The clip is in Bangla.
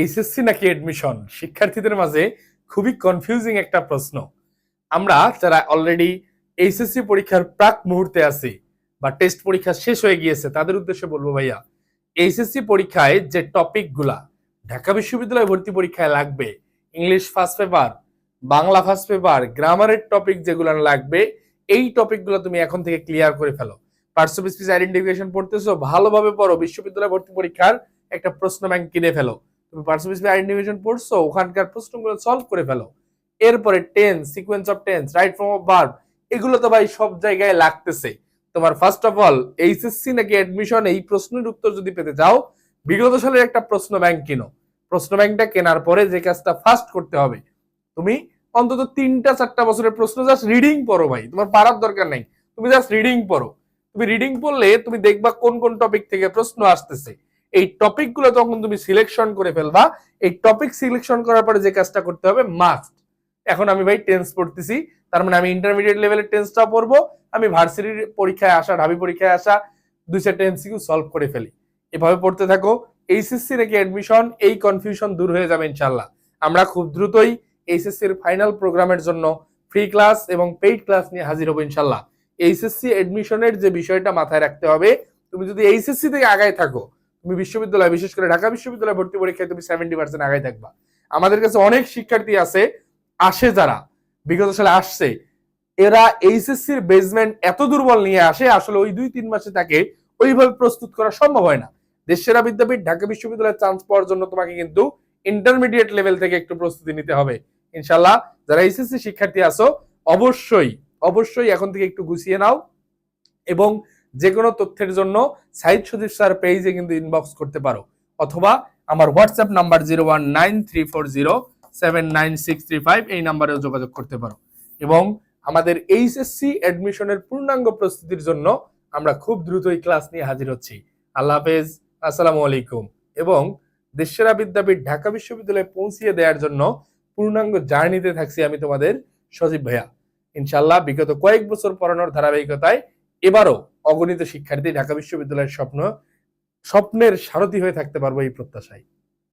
এইচএসসি নাকি এডমিশন শিক্ষার্থীদের মাঝে খুবই কনফিউজিং একটা প্রশ্ন। আমরা যারা অলরেডি এইচএসসি পরীক্ষার প্রাক মুহূর্তে আছি বা টেস্ট পরীক্ষা শেষ হয়ে গিয়েছে, তাদের উদ্দেশ্যে বলব ভাইয়া, এইচএসসি পরীক্ষায় যে টপিকগুলা ঢাকা বিশ্ববিদ্যালয় ভর্তি পরীক্ষায় লাগবে English first paper Bangla first paper গ্রামারের টপিক যেগুলো লাগবে, এই টপিকগুলো তুমি এখন থেকে ক্লিয়ার করে ফেলো। পার্টস অফ স্পিচ আইডেন্টিফিকেশন পড়তেছো, ভালোভাবে পড়ো, বিশ্ববিদ্যালয় ভর্তি পরীক্ষার একটা প্রশ্ন ব্যাংক কিনে ফেলো। তুমি স্পিচ আইডেন্টিফিকেশন পড়ছো, ওখানকার প্রশ্নগুলো সলভ করে ফেলো। এরপরে tense sequence of tense right form of verb এগুলো তো ভাই সব জায়গায় লাগতেছে। তোমার ফার্স্ট অফ অল এইচএসসি নাকি অ্যাডমিশন এই প্রশ্নের উত্তর যদি পেতে চাও, বিগত সালের একটা প্রশ্ন ব্যাংক কিনো। প্রশ্ন ব্যাংকটা কেনার পরে যে কাজটা ফার্স্ট করতে হবে, তুমি অন্তত তিনটা চারটা বছরের প্রশ্ন জাস্ট রিডিং পড়ো ভাই, তোমার পারার দরকার নাই। তুমি জাস্ট রিডিং পড়ো। তুমি রিডিং পড়লে তুমি দেখবা কোন কোন টপিক থেকে প্রশ্ন আসতেছে। এই টপিকগুলো তখন তুমি সিলেকশন করে ফেলবা। এই টপিক সিলেকশন করার পরে যে কাজটা করতে হবে মাস্ট এখন আমি ভাই টেন্স পড়তেছি, তার মানে আমি ইন্টারমিডিয়েট লেভেলের টেন্সটা পড়ব, আমি ভার্সিটির পরীক্ষায় আসা, ঢাবি পরীক্ষায় আসা, দুই চারটা এমসিকিউ সলভ করে ফেলি। এভাবে পড়তে থাকো এইচএসসি নাকি অ্যাডমিশন এই কনফিউশন দূর হয়ে যাবে ইনশাল্লাহ আমরা খুব দ্রুতই এইচএসসির ফাইনাল প্রোগ্রামের জন্য ফ্রি ক্লাস এবং পেইড ক্লাস নিয়ে হাজির হব ইনশাল্লাহ এইচএসসি এডমিশনের যে বিষয়টা মাথায় রাখতে হবে, তুমি যদি এইচএসসি থেকে আগায় থাকো তুমি বিশ্ববিদ্যালয়, বিশেষ করে ঢাকা বিশ্ববিদ্যালয় ভর্তি পরীক্ষায় তুমি সেভেন্টি পার্সেন্ট আগায় থাকবা। আমাদের কাছে অনেক শিক্ষার্থী আছে, আসে যারা বিগত সালে আসছে। এরা এইচএসসির বেসমেন্ট এত দুর্বল নিয়ে আসে, আসলে ওই দুই তিন মাসে তাকে ওইভাবে প্রস্তুত করা সম্ভব হয় না। দেশেরা বিদ্যাপীঠ, ঢাকা বিশ্ববিদ্যালয়ের চান্স পাওয়ার জন্য তোমাকে কিন্তু ইন্টারমিডিয়েট লেভেল থেকে একটু প্রস্তুতি নিতে হবে। ইনশাল্লাহ যারা এইচএসসি শিক্ষার্থী আছো, অবশ্যই অবশ্যই এখন থেকে একটু গুছিয়ে নাও এবং যে কোনো তথ্যের জন্য সাইদ সদীপ স্যার পেজে কিন্তু ইনবক্স করতে পারো। অথবা আমার WhatsApp number zero one nine three four zero seven nine six three five এই নাম্বারেও যোগাযোগ করতে পারো। এবং আমাদের এইচএসসি অ্যাডমিশনের পূর্ণাঙ্গ প্রস্তুতির জন্য আমরা খুব দ্রুতই ক্লাস নিয়ে হাজির হচ্ছি। আল্লাহ হাফেজ, আসসালামু আলাইকুম। এবং দেশেরা বিদ্যাপীঠ ঢাকা বিশ্ববিদ্যালয়ে পৌঁছিয়ে দেওয়ার জন্য পূর্ণাঙ্গ জার্নিতে থাকছি আমি তোমাদের সজীব ভাইয়া। ইনশাল্লাহ বিগত কয়েক বছর পড়ানোর ধারাবাহিকতায় এবারও অগণিত শিক্ষার্থী ঢাকা বিশ্ববিদ্যালয়ের স্বপ্ন স্বপ্নের সারথি হয়ে থাকতে পারব এই প্রত্যাশায়।